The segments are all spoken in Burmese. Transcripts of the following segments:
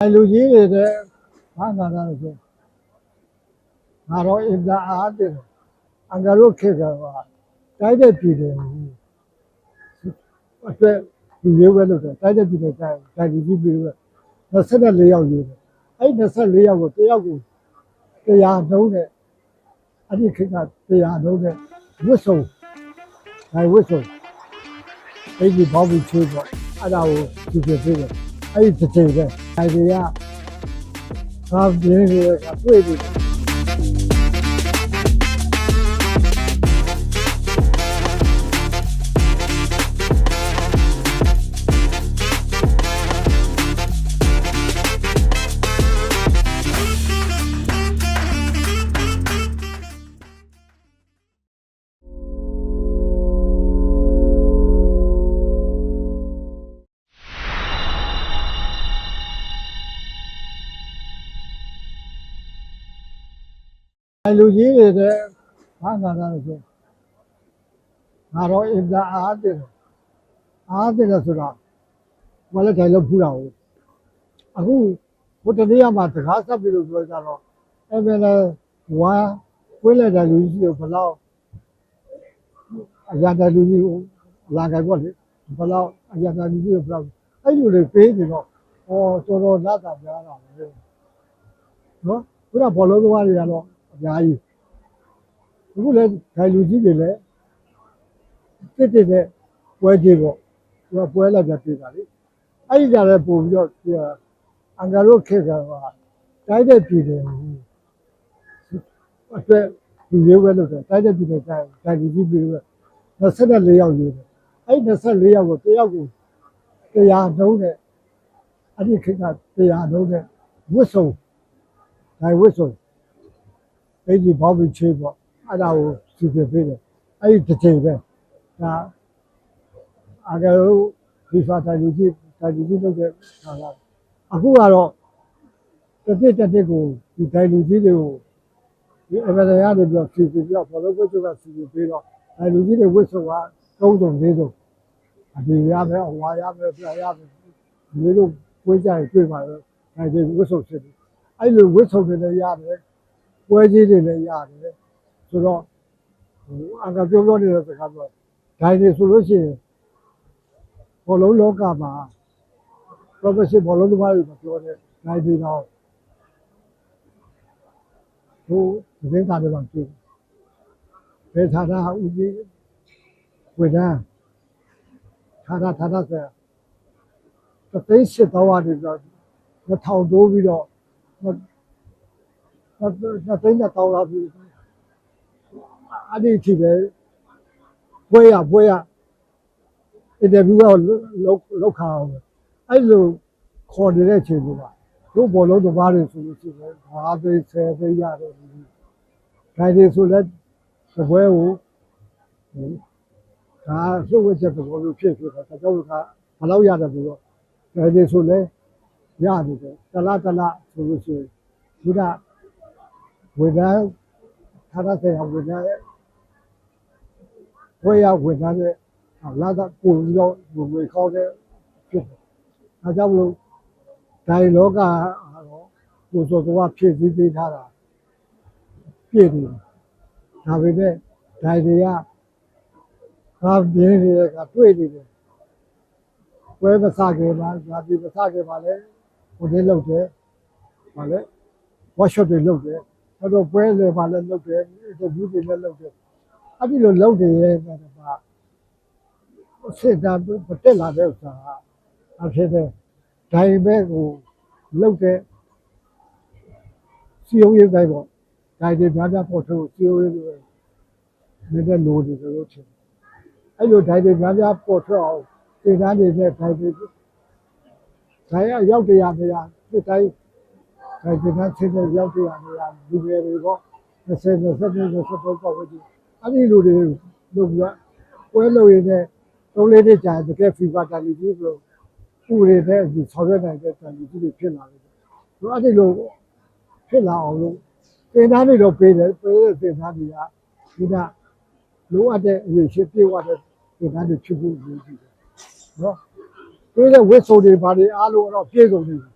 အဲလူကြီးတွေတဲ့ဘာသာတာလို့ဆိုငါတော့အင်တာအားတယ်အင်္ဂါရုခေကကတိုက်တဲ့ပြည်တယ်အတွက်ဒီရွေးဝဲလို့တယ်တိုက်တဲ့ပြည်တယ်တိုက်တိုက်လူကြီးပြည်ဝဲ24ယောက်ရွေးတယ်အဲ့24ယောက်ကိုတယောက်ကိုတရားနှုံးတဲ့အဲ့ဒီခေတ်ကတရားနှုံးတဲ့ဝစ်စုံအဲဝစ်စုံအဲ့ဒီဘောက်ပြီးချေးပေါ့အဲ့ဒါကိုဒီပြပြတယ် အဲ့ဒီတစ်ချိန်ပဲအဲ့ဒီကဘာပြင်းနေကတွေ့တ အဲလူကြီးတွေတဲ့ဘာသာတာလို့ဆိုငါတော့အင်တာအားတယ်အားတယ်လို့ဆိုတော့ဘာလဲတိုင်လို့ဖူးတာဟုတ်အခုဘုတတိယမှာတကားဆက်ပြီလို့ပြောကြတော့အဲ့ဘယ်လဲဝါဝိလက်တဲ့လူကြီးကိုဘယ်လောက်အရာတဲ့လူကြီးကိုလာကြပေါ့လေဘယ်လောက်အရာတဲ့လူကြီးကိုဘယ်လောက်အဲ့လိုလေပေးနေတော့ဟောတော်တော်လာတာပြားတာလေနော်ခုနဘောလုံးသမားတွေကတော့ အများကြီးအခုလည်းဒိုင်လူကြီးတွေလည်းတစ်တစ်နဲ့ပွဲကြည့်ပေါ့သူကပွဲလိုက်ပြပြတာလေအဲ့ဒီကြလည်းပုံပြီးတော့သူကအင်္ဂါရုခေကကတိုက်တဲ့ပြည်တယ်အတွက်ဒီရွေးဝဲလို့တယ်တိုက်တဲ့ပြည်တယ်တိုက်ဒိုင်လူကြီးပြည်ဝဲ24ယောက်ရွေးတယ်အဲ့24ယောက်ကိုတယောက်ကိုတရားနှုံးတဲ့အဲ့ဒီခေတ်ကတရားနှုံးတဲ့ဝစ်စုံဒိုင်ဝစ် စုံအဲ့ဒီဘောက်ပြီးချေးပေါ့အဲ့ဒါကိုစီပြပေးတယ်အဲ့ဒီတစ်ချိန်ပဲဒါအကယ်လို့ဒီဖာတိုင်လူကြီးတိုင်လူကြီးလုပ်တဲ့ဟာကအခုကတော့တစ်တစ်တစ်တစ်ကိုဒီတိုင်လူကြီးတွေကိုဒီအမေရိကန်တွေပြောစီစီပြောဘောလုံးပွဲချုပ်ကစီစီပေးတော့တိုင်လူကြီးတွေဝစ်စုံကသုံးစုံလေးစုံအဒီရမယ်အဝါရမယ်ပြရမယ်ဒီလိုဝိကြရင်တွေ့ပါတော့တိုင်တွေဝစ်စုံဖြစ်တယ်အဲ့လိုဝစ်စုံတွေလည်းရတယ် ပွဲကြီးတွေလည်းရတယ်ဆိုတော့ဟိုအကပြောပြောနေတဲ့စကားတော့ဒိုင်နေဆိုလို့ရှိရင်ဘောလုံးလောကမှာ professional ဘောလုံးသမားတွေမပြောတဲ့ဒိုင်တွေတော့ဟိုသတင်းစာတွေမှာကြည့်ဘယ်ဌာနဦးကြီးဝေဒန်းဌာနဌာနဆိုတသိန်းရှစ်တော့ရတယ်ဆိုတော့2000တိုးပြီးတော့ နှစ်နှစ်သိန်းနဲ့တောင်းလာပြီအဲ့ဒီအထိပဲပွဲရပွဲရအင်တာဗျူးကလောက်လောက်ခါအောင်အဲ့လိုခေါ်နေတဲ့အချိန်မှာတို့ဘောလုံးတဘာတွေဆိုလို့ရှိရင်ဘာသိဆယ်သိရတယ်ဒီခိုင်တွေဆိုလည်းသပွဲကိုဒါစုပ်ဝက်ချက်သဘောလိုဖြစ်ဖြစ်တော့တောက်ကဘယ်လောက်ရတယ်ပြီးတော့ခိုင်တွေဆိုလည်းရတယ်တလားတလားဆိုလို့ရှိရင်ဒီက ဝေဒန်းဌာနဆိုင်ရာဝေဒန်းရဲ့ဝေရဝေဒန်းရဲ့လာတာကိုပြီးတော့ဝေခေါ်တဲ့ဖြစ်တယ်။ဒါကြောင့်မလို့ဒိုင်လောကကတော့ကိုယ်စောတော့ဖြည့်ဆည်းပေးထားတာပြည့်တယ်။ဒါပေမဲ့ဒိုင်တွေကဘာပြင်းနေတဲ့ကတွေ့နေတယ်။ပွဲမစခင်မှာညာဒီမစခင်မှာလည်းဟိုလေးလောက်တယ်။ဟာလေ workshop တွေလုပ်တယ်။ အဲ့တော့ပွဲလေပါလည်းလုပ်တယ်။ interview တွေလည်းလုပ်တယ်။အဲ့ဒီလိုလုပ်နေရဲ့ကတော့စစ်တာတက်လာတဲ့ဥစ္စာကအဖြစ်တဲ့ဒိုင်ဘက်ကိုလုပ်တဲ့စီယုံရေးတိုင်းပေါ့။ဒိုင်တွေများများပေါ်ထုတ်စီယုံရေးတွေနေတဲ့လိုတွေဆိုလို့ချင်းအဲ့လိုဒိုင်တွေများများပေါ်ထွက်အောင်သင်တန်းတွေနဲ့ဒိုင်တွေဒိုင်ရရောက်တရားတရားစစ်တိုင်း ဒါကနေ့ဆက်တဲ့ရောက်ပြရနေတာဒီငယ်တွေပေါ့20 20 20ပေါ့ပဲဒီအဲ့ဒီလိုတွေလုပ်ပြီးတော့ပွဲလုပ်ရတဲ့သုံးလေးနှစ်ကြာတကယ်ဖီဗာတာလီကြီးဆိုဥရတဲ့ဒီဆော်ရွက်နိုင်တဲ့တန်လီကြီးတွေဖြစ်လာတယ်။ဆိုအဲ့ဒီလိုဖြစ်လာအောင်လို့သင်တန်းတွေတော့ပေးတယ်ပေးတဲ့သင်တန်းတွေကဒီကလိုအပ်တဲ့အရေးရှိပြေဝတဲ့သင်တန်းတွေဖြစ်ဖို့ရည်ကြည့်တယ်။နော်ပေးတဲ့ဝစ်ဆိုတွေဘာတွေအားလုံးတော့ပြည့်စုံနေတယ်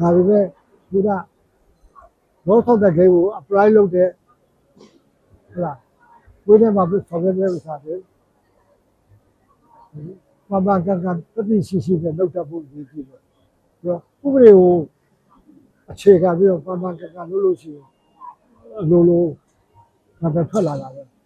ဒါပေမဲ့ဒီကဘောဆောက်တဲ့ဂိမ်းကို apply လုပ်တဲ့ဟုတ်လားဝိနေမှာပြဆောင်ရွက်တဲ့ဥစ္စာတွေပပကကတတိရှိရှိနဲ့လောက်တတ်ဖို့ရည်ကြည့်တယ်။ဒါဥပဒေကိုအခြေခံပြီးတော့ပပကကလုပ်လို့ရှိရင်အလိုလိုငါပဲထွက်လာတာပဲ။